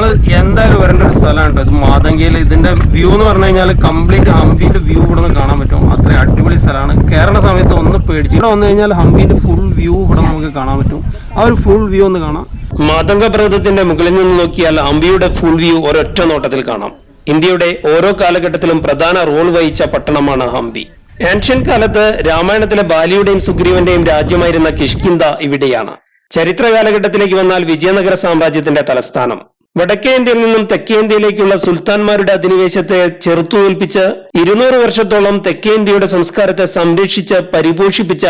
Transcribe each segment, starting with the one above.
നമ്മൾ എന്തായാലും വരേണ്ട ഒരു സ്ഥലമാണ് കേട്ടോ ഇത് മാതങ്കയിൽ ഇതിന്റെ വ്യൂ എന്ന് പറഞ്ഞു കഴിഞ്ഞാൽ കംപ്ലീറ്റ് ഹംപിന്റെ വ്യൂ ഇവിടെ നിന്ന് കാണാൻ പറ്റും. അത്ര അടിപൊളി സ്ഥലമാണ്. കേരള സമയത്ത് ഒന്ന് പേടിച്ച് ഇവിടെ വന്നു കഴിഞ്ഞാൽ ഹംപിന്റെ ഫുൾ വ്യൂ ഇവിടെ നമുക്ക് കാണാൻ പറ്റും. ആ ഒരു ഫുൾ വ്യൂ ഒന്ന് കാണാം. മാതങ്ക പർവതത്തിന്റെ മുകളിൽ നിന്ന് നോക്കിയാൽ ഹംപിയുടെ ഫുൾ വ്യൂ ഒരൊറ്റ നോട്ടത്തിൽ കാണാം. ഇന്ത്യയുടെ ഓരോ കാലഘട്ടത്തിലും പ്രധാന റോൾ വഹിച്ച പട്ടണമാണ് ഹംപി. ആൻഷ്യൻ കാലത്ത് രാമായണത്തിലെ ബാലിയുടെയും സുഗ്രീവന്റെയും രാജ്യമായിരുന്ന കിഷ്കിന്ത ഇവിടെയാണ്. ചരിത്ര കാലഘട്ടത്തിലേക്ക് വന്നാൽ വിജയനഗര സാമ്രാജ്യത്തിന്റെ തലസ്ഥാനം. വടക്കേ ഇന്ത്യയിൽ നിന്നും തെക്കേ ഇന്ത്യയിലേക്കുള്ള സുൽത്താൻമാരുടെ അധിനിവേശത്തെ ചെറുത്തുതോൽപ്പിച്ച് ഇരുന്നൂറ് വർഷത്തോളം തെക്കേ ഇന്ത്യയുടെ സംസ്കാരത്തെ സംരക്ഷിച്ച് പരിപോഷിപ്പിച്ച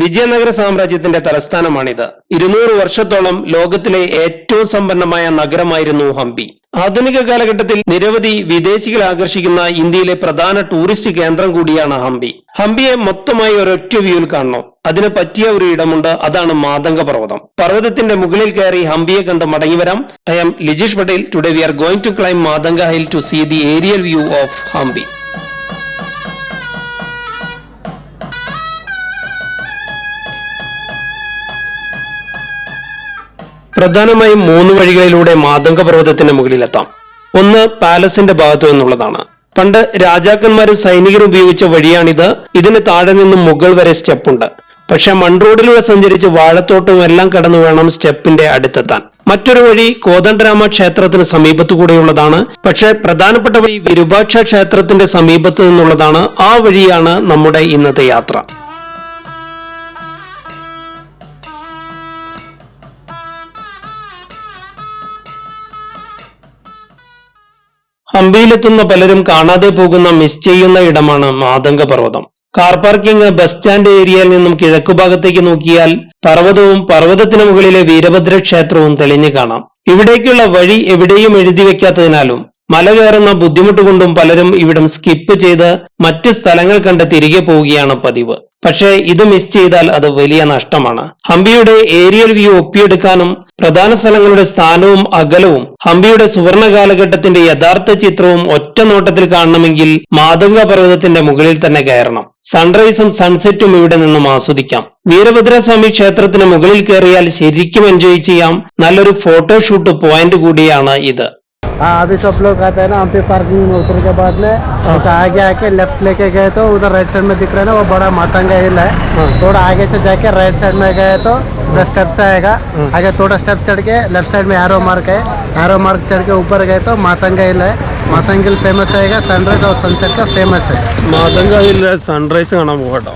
വിജയനഗര സാമ്രാജ്യത്തിന്റെ തലസ്ഥാനമാണിത്. ഇരുന്നൂറ് വർഷത്തോളം ലോകത്തിലെ ഏറ്റവും സമ്പന്നമായ നഗരമായിരുന്നു ഹംപി. ആധുനിക കാലഘട്ടത്തിൽ നിരവധി വിദേശികളെ ആകർഷിക്കുന്ന ഇന്ത്യയിലെ പ്രധാന ടൂറിസ്റ്റ് കേന്ദ്രം കൂടിയാണ് ഹംപി. ഹംപിയെ മൊത്തമായി ഒരൊറ്റ വ്യൂവിൽ കാണണം. അതിന് പറ്റിയ ഒരു ഇടമുണ്ട് അതാണ് മാതംഗ പർവതം. പർവതത്തിന്റെ മുകളിൽ കയറി ഹംപിയെ കണ്ട് മടങ്ങി വരാം. I'm Lijeesh Patel. Today we are going to climb Matanga hill to see the aerial view of Hampi. പ്രധാനമായും മൂന്ന് വഴികളിലൂടെ മാതംഗ പർവതത്തിന്റെ മുകളിലെത്താം. ഒന്ന് പാലസിന്റെ ഭാഗത്തു നിന്നുള്ളതാണ്. പണ്ട് രാജാക്കന്മാരും സൈനികരും ഉപയോഗിച്ച വഴിയാണിത്. ഇതിന് താഴെ നിന്നും മുകൾ വരെ സ്റ്റെപ്പുണ്ട് പക്ഷെ മൺറോഡിലൂടെ സഞ്ചരിച്ച് വാഴത്തോട്ടവും എല്ലാം കടന്നു വേണം സ്റ്റെപ്പിന്റെ അടുത്തെത്താൻ. മറ്റൊരു വഴി കോതണ്ഡരാമ ക്ഷേത്രത്തിന് സമീപത്തു കൂടെയുള്ളതാണ് പക്ഷെ പ്രധാനപ്പെട്ട വഴി വിരുപാക്ഷ ക്ഷേത്രത്തിന്റെ സമീപത്തു നിന്നുള്ളതാണ്. ആ വഴിയാണ് നമ്മുടെ ഇന്നത്തെ യാത്ര. ഹംപിയിലെത്തുന്ന പലരും കാണാതെ പോകുന്ന മിസ് ചെയ്യുന്ന ഇടമാണ് മാതംഗ പർവതം കാർ പാർക്കിംഗ് ബസ് സ്റ്റാൻഡ് ഏരിയയിൽ നിന്നും കിഴക്കുഭാഗത്തേക്ക് നോക്കിയാൽ പർവതവും പർവതത്തിന് മുകളിലെ വീരഭദ്ര ക്ഷേത്രവും തെളിഞ്ഞു കാണാം. ഇവിടേക്കുള്ള വഴി എവിടെയും എഴുതി വെക്കാത്തതിനാലും മല കയറുന്ന ബുദ്ധിമുട്ട് കൊണ്ടും പലരും ഇവിടം സ്കിപ്പ് ചെയ്ത് മറ്റ് സ്ഥലങ്ങൾ കണ്ട് തിരികെ പോവുകയാണ് പതിവ്. പക്ഷേ ഇത് മിസ് ചെയ്താൽ അത് വലിയ നഷ്ടമാണ്. ഹംപിയുടെ ഏരിയൽ വ്യൂ ഒപ്പിയെടുക്കാനും പ്രധാന സ്ഥലങ്ങളുടെ സ്ഥാനവും അകലവും ഹംപിയുടെ സുവർണ കാലഘട്ടത്തിന്റെ യഥാർത്ഥ ചിത്രവും ഒറ്റ നോട്ടത്തിൽ കാണണമെങ്കിൽ മാതംഗ പർവതത്തിന്റെ മുകളിൽ തന്നെ കയറണം. സൺറൈസും സൺസെറ്റും ഇവിടെ നിന്നും ആസ്വദിക്കാം. വീരഭദ്രസ്വാമി ക്ഷേത്രത്തിന് മുകളിൽ കയറിയാൽ ശരിക്കും എൻജോയ് ചെയ്യാം. നല്ലൊരു ഫോട്ടോഷൂട്ട് പോയിന്റ് കൂടിയാണ് ഇത്. हाँ अभी सब लोग आते हैं ना हम पे पार्किंग में उतर के बाद में ऐसा आगे आके लेफ्ट लेके गए तो उधर राइट साइड में दिख रहा है ना वो बड़ा मातंगा हिल है थोड़ा आगे से जाके राइट साइड में गए तो उधर स्टेप्स आएगा आगे थोड़ा स्टेप चढ़ के लेफ्ट साइड में एरो मार्क है एरो मार्क चढ़ के ऊपर गए तो मातंगा हिल है मातंगा हिल फेमस आएगा सनराइज और सनसेट का फेमस है മാതങ്കാവിലെ സൺറൈസ് കാണാൻ പോകട്ടോ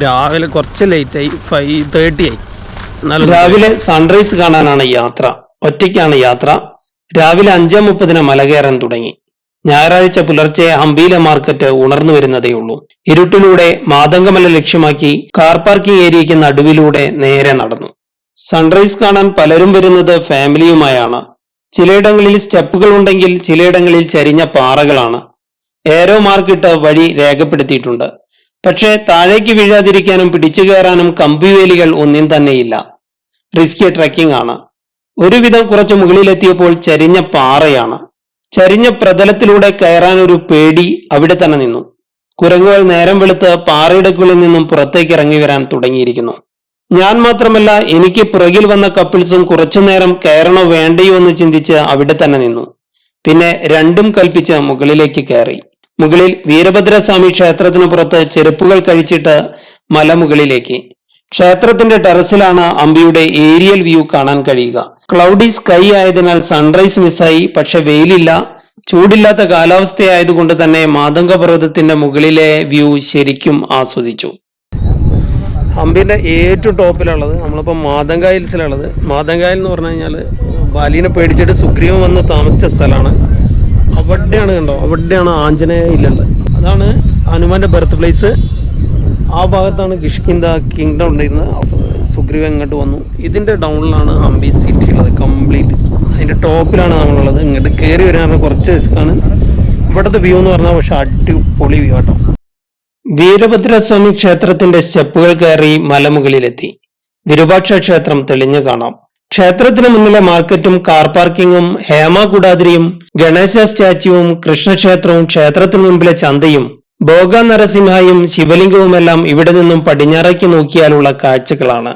രാവിലെ കുറച്ച് ലേറ്റ് ആയി ഫൈവ് തേർട്ടി ആയി രാവിലെ സൺറൈസ് കാണാനാണ് യാത്ര ഒറ്റയ്ക്കാണ് യാത്ര രാവിലെ അഞ്ചേ മുപ്പതിന് മല കയറാൻ തുടങ്ങി. ഞായറാഴ്ച പുലർച്ചെ അമ്പീല മാർക്കറ്റ് ഉണർന്നു വരുന്നതേയുള്ളൂ. ഇരുട്ടിലൂടെ മാതങ്കമല ലക്ഷ്യമാക്കി കാർ പാർക്കിംഗ് ഏരിയയ്ക്ക് നടുവിലൂടെ നേരെ നടന്നു. സൺറൈസ് കാണാൻ പലരും വരുന്നത് ഫാമിലിയുമായാണ്. ചിലയിടങ്ങളിൽ സ്റ്റെപ്പുകൾ ഉണ്ടെങ്കിൽ ചിലയിടങ്ങളിൽ ചരിഞ്ഞ പാറകളാണ്. ഏരോ മാർക്കിട്ട് വഴി രേഖപ്പെടുത്തിയിട്ടുണ്ട്. പക്ഷേ താഴേക്ക് വീഴാതിരിക്കാനും പിടിച്ചു കയറാനും കമ്പിവേലികൾ ഒന്നും തന്നെയില്ല. റിസ്കി ട്രക്കിംഗ് ആണ്. ഒരുവിധം കുറച്ച് മുകളിലെത്തിയപ്പോൾ ചരിഞ്ഞ പാറയാണ്. ചരിഞ്ഞ പ്രതലത്തിലൂടെ കയറാൻ ഒരു പേടി അവിടെ തന്നെ നിന്നു. കുരങ്ങുകൾ നേരം വെളുത്ത് പാറയിടക്കുള്ളിൽ നിന്നും പുറത്തേക്ക് ഇറങ്ങി വരാൻ തുടങ്ങിയിരിക്കുന്നു. ഞാൻ മാത്രമല്ല എനിക്ക് പുറകിൽ വന്ന കപ്പിൾസും കുറച്ചുനേരം കയറണോ വേണ്ടയോ എന്ന് ചിന്തിച്ച് അവിടെ തന്നെ നിന്നു. പിന്നെ രണ്ടും കൽപ്പിച്ച് മുകളിലേക്ക് കയറി. മുകളിൽ വീരഭദ്രസ്വാമി ക്ഷേത്രത്തിന് പുറത്ത് ചെരുപ്പുകൾ കഴിച്ചിട്ട് മലമുകളിലേക്ക്. ക്ഷേത്രത്തിന്റെ ടെറസിലാണ് അമ്പിയുടെ ഏരിയൽ വ്യൂ കാണാൻ കഴിയുക. ക്ലൗഡി സ്കൈ ആയതിനാൽ സൺറൈസ് മിസ്സായി പക്ഷെ വെയിലില്ല. ചൂടില്ലാത്ത കാലാവസ്ഥയായതുകൊണ്ട് തന്നെ മാതംഗ പർവതത്തിന്റെ മുകളിലെ വ്യൂ ശരിക്കും ആസ്വദിച്ചു. അമ്പിന്റെ ഏറ്റവും ടോപ്പിലുള്ളത് നമ്മളിപ്പോൾ മാതങ്ക ഹിൽസിലുള്ളത്. മാതങ്കായൽ എന്ന് പറഞ്ഞു കഴിഞ്ഞാൽ ബാലിനെ പേടിച്ചിട്ട് സുഗ്രീവം വന്ന് താമസിച്ച സ്ഥലമാണ്. അവിടെയാണ് കണ്ടോ? അവിടെയാണ് ആഞ്ജനേയ ഹില്ലുള്ളത്. അതാണ് ഹനുമാന്റെ ബർത്ത് പ്ലേസ് ആ ഭാഗത്താണ് കിഷ്കിന്ത കിങ്ഡം ഉണ്ടായിരുന്നത്. സുഗ്രീവ് ഇങ്ങോട്ട് വന്നു? ഇതിന്റെ ഡൗണിലാണ് ഹംപി സിറ്റി ഉള്ളത് കംപ്ലീറ്റ് അതിന്റെ ടോപ്പിലാണ് നമ്മളുള്ളത്. ഇങ്ങോട്ട് കയറി വരാൻ കുറച്ച് റിസ്ക്കാണ് ഇവിടുത്തെ വ്യൂ എന്ന് പറഞ്ഞാൽ പക്ഷെ അടിപൊളി വ്യൂ ആട്ടോ. വീരഭദ്രസ്വാമി ക്ഷേത്രത്തിന്റെ സ്റ്റെപ്പുകൾ കയറി മലമുകളിലെത്തി. വിരൂപാക്ഷ ക്ഷേത്രം തെളിഞ്ഞു കാണാം. ക്ഷേത്രത്തിന് മുന്നിലെ മാർക്കറ്റും കാർ പാർക്കിങ്ങും ഹേമ കൂടാതിരിയും ഗണേശ സ്റ്റാച്യുവും കൃഷ്ണക്ഷേത്രവും ക്ഷേത്രത്തിന് മുൻപിലെ ചന്തയും ഭോഗ നരസിംഹയും ശിവലിംഗവുമെല്ലാം ഇവിടെ നിന്നും പടിഞ്ഞാറേക്ക് നോക്കിയാലുള്ള കാഴ്ചകളാണ്.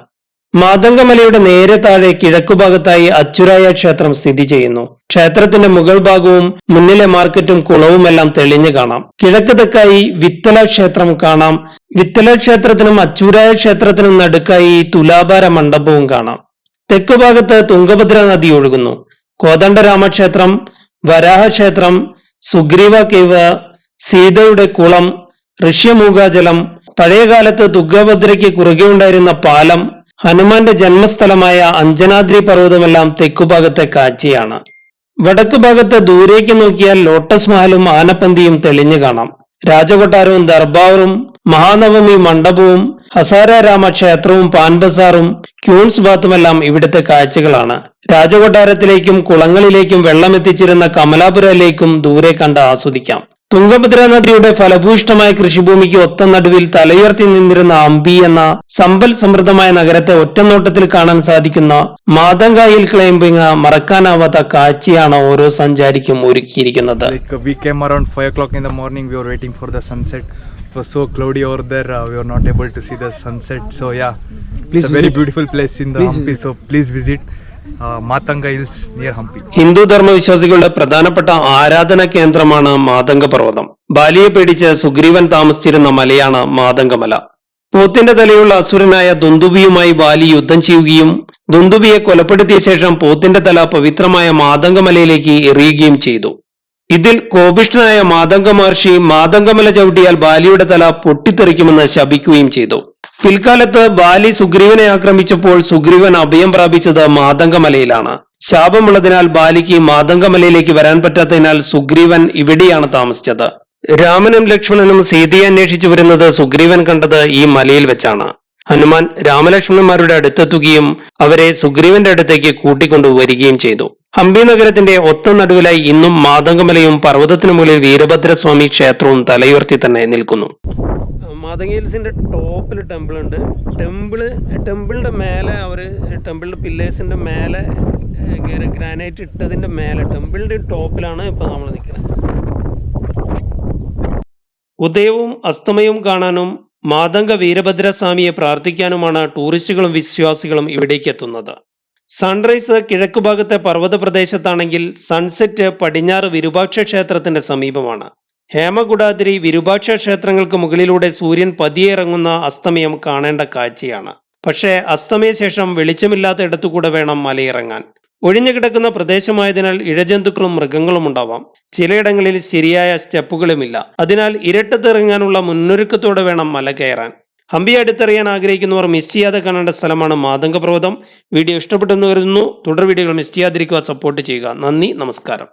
മാതംഗമലയുടെ നേരെ താഴെ കിഴക്കുഭാഗത്തായി അച്ചുരായ ക്ഷേത്രം സ്ഥിതി ചെയ്യുന്നു. ക്ഷേത്രത്തിന്റെ മുകൾ ഭാഗവും മുന്നിലെ മാർക്കറ്റും കുളവുമെല്ലാം തെളിഞ്ഞു കാണാം. കിഴക്ക് തെക്കായി വിത്തല ക്ഷേത്രം കാണാം. വിത്തല ക്ഷേത്രത്തിനും അച്ചുരായ ക്ഷേത്രത്തിനും നടുക്കായി തുലാഭാര മണ്ഡപവും കാണാം. തെക്ക് ഭാഗത്ത് തുംഗഭദ്ര നദി ഒഴുകുന്നു. കോദണ്ഡരാമക്ഷേത്രം വരാഹക്ഷേത്രം സുഗ്രീവ കേവ് സീതയുടെ കുളം ഋഷ്യമൂകാജലം പഴയകാലത്ത് ദുർഗഭദ്രയ്ക്ക് കുറുകെ ഉണ്ടായിരുന്ന പാലം ഹനുമാന്റെ ജന്മസ്ഥലമായ അഞ്ജനാദ്രി പർവതമെല്ലാം തെക്കുഭാഗത്തെ കാഴ്ചയാണ്. വടക്ക് ഭാഗത്ത് ദൂരേക്ക് നോക്കിയാൽ ലോട്ടസ് മഹലും ആനപ്പന്തിയും തെളിഞ്ഞു കാണാം. രാജകൊട്ടാരവും ദർബാറും മഹാനവമി മണ്ഡപവും ഹസാര രാമ ക്ഷേത്രവും പാൻബസാറും ക്യൂൺസ് ബാത്തുമെല്ലാം ഇവിടുത്തെ കാഴ്ചകളാണ്. രാജകൊട്ടാരത്തിലേക്കും കുളങ്ങളിലേക്കും വെള്ളമെത്തിച്ചിരുന്ന കമലാപുരയിലേക്കും ദൂരെ കണ്ട് ആസ്വദിക്കാം. തുംഗഭദ്ര നദിയുടെ ഫലഭൂയിഷ്ടമായ കൃഷിഭൂമിക്ക് ഒത്ത നടുവിൽ തലയുയർത്തി നിന്നിരുന്ന അമ്പി എന്ന സമ്പൽ സമൃദ്ധമായ നഗരത്തെ ഒറ്റനോട്ടത്തിൽ കാണാൻ സാധിക്കുന്ന മാതങ്കായിൽ ക്ലൈംബിംഗ് മറക്കാനാവാത്ത കാഴ്ചയാണ് ഓരോ സഞ്ചാരിക്കും ഒരുക്കിയിരിക്കുന്നത് uh, we came around five o'clock in the morning. We were waiting for the sunset. It was so cloudy over there. Uh, we were not able to see the sunset. So yeah, Please it's a very visit. beautiful place in the Please Hampi. So please visit uh, hills near Hampi. Hindu ധർമ്മവിശ്വാസികളുടെ പ്രധാനപ്പെട്ട ആരാധന കേന്ദ്രമാണ് മാതംഗ പർവതം. ബാലിയെ പേടിച്ച് സുഗ്രീവൻ താമസിച്ചിരുന്ന മലയാണ് മാതംഗമല. പോത്തിന്റെ തലയുള്ള അസുരനായ ദുന്ദുബിയുമായി ബാലി യുദ്ധം ചെയ്യുകയും ദുന്ദുബിയെ കൊലപ്പെടുത്തിയ ശേഷം പോത്തിന്റെ തല പവിത്രമായ മാതംഗമലയിലേക്ക് എറിയുകയും ചെയ്തു. ഇതിൽ കോപിഷ്ഠനായ മാതംഗ മഹർഷി മാതംഗമല ചവിട്ടിയാൽ ബാലിയുടെ തല പൊട്ടിത്തെറിക്കുമെന്ന് ശപിക്കുകയും ചെയ്തു. പിൽക്കാലത്ത് ബാലി സുഗ്രീവനെ ആക്രമിച്ചപ്പോൾ സുഗ്രീവൻ അഭയം പ്രാപിച്ചത് മാതംഗമലയിലാണ്. ശാപമുള്ളതിനാൽ ബാലിക്ക് മാതംഗമലയിലേക്ക് വരാൻ പറ്റാത്തതിനാൽ സുഗ്രീവൻ ഇവിടെയാണ് താമസിച്ചത്. രാമനും ലക്ഷ്മണനും സീതയെ അന്വേഷിച്ചു വരുന്നത് സുഗ്രീവൻ കണ്ടത് ഈ മലയിൽ വെച്ചാണ്. ഹനുമാൻ രാമലക്ഷ്മണന്മാരുടെ അടുത്തെത്തുകയും അവരെ സുഗ്രീവന്റെ അടുത്തേക്ക് കൂട്ടിക്കൊണ്ടുവരികയും ചെയ്തു. ഹംപി നഗരത്തിന്റെ ഒത്ത നടുവിലായി ഇന്നും മാതംഗമലയും പർവതത്തിനു മുകളിൽ വീരഭദ്രസ്വാമി ക്ഷേത്രവും തലയുയർത്തി തന്നെ നിൽക്കുന്നു. മാതംഗ ഹിൽസിന്റെ ടോപ്പിൽ ടെമ്പിൾ ഉണ്ട് ടെമ്പിൾ ടെമ്പിളിന്റെ മേലെ അവർ ടെമ്പിളിന്റെ പില്ലേഴ്സിന്റെ മേലെ ഗ്രാനൈറ്റ് ഇട്ടതിന്റെ മേലെ ടെമ്പിളിന്റെ ടോപ്പിലാണ് ഇപ്പോൾ നമ്മൾ നിൽക്കുന്നത് ഉദയവും അസ്തമയവും കാണാനും മാതംഗ വീരഭദ്രസ്വാമിയെ പ്രാർത്ഥിക്കാനുമാണ് ടൂറിസ്റ്റുകളും വിശ്വാസികളും ഇവിടേക്ക് എത്തുന്നത്. സൺറൈസ് കിഴക്ക് ഭാഗത്തെ പർവത പ്രദേശത്താണെങ്കിൽ സൺസെറ്റ് പടിഞ്ഞാറ് വിരൂപാക്ഷ ക്ഷേത്രത്തിന്റെ സമീപമാണ്. ഹേമകുടാദ്രി വിരൂപാക്ഷ ക്ഷേത്രങ്ങൾക്ക് മുകളിലൂടെ സൂര്യൻ പതിയെ ഇറങ്ങുന്ന അസ്തമയം കാണേണ്ട കാഴ്ചയാണ്. പക്ഷേ അസ്തമയ ശേഷം വെളിച്ചമില്ലാത്ത ഇടത്തുകൂടെ വേണം മലയിറങ്ങാൻ. ഒഴിഞ്ഞു കിടക്കുന്ന പ്രദേശമായതിനാൽ ഇഴജന്തുക്കളും മൃഗങ്ങളും ഉണ്ടാവാം. ചിലയിടങ്ങളിൽ ശരിയായ സ്റ്റെപ്പുകളുമില്ല. അതിനാൽ ഇരട്ടത്തിറങ്ങാനുള്ള മുന്നൊരുക്കത്തോടെ വേണം മല കയറാൻ. ഹംപി അടുത്തറിയാൻ ആഗ്രഹിക്കുന്നവർ മിസ് ചെയ്യാതെ കാണേണ്ട സ്ഥലമാണ് മാതംഗപർവതം. വീഡിയോ ഇഷ്ടപ്പെട്ടെന്ന് കരുതുന്നു. തുടർ വീഡിയോകൾ മിസ് ചെയ്യാതിരിക്കുക സപ്പോർട്ട് ചെയ്യുക. നന്ദി നമസ്കാരം.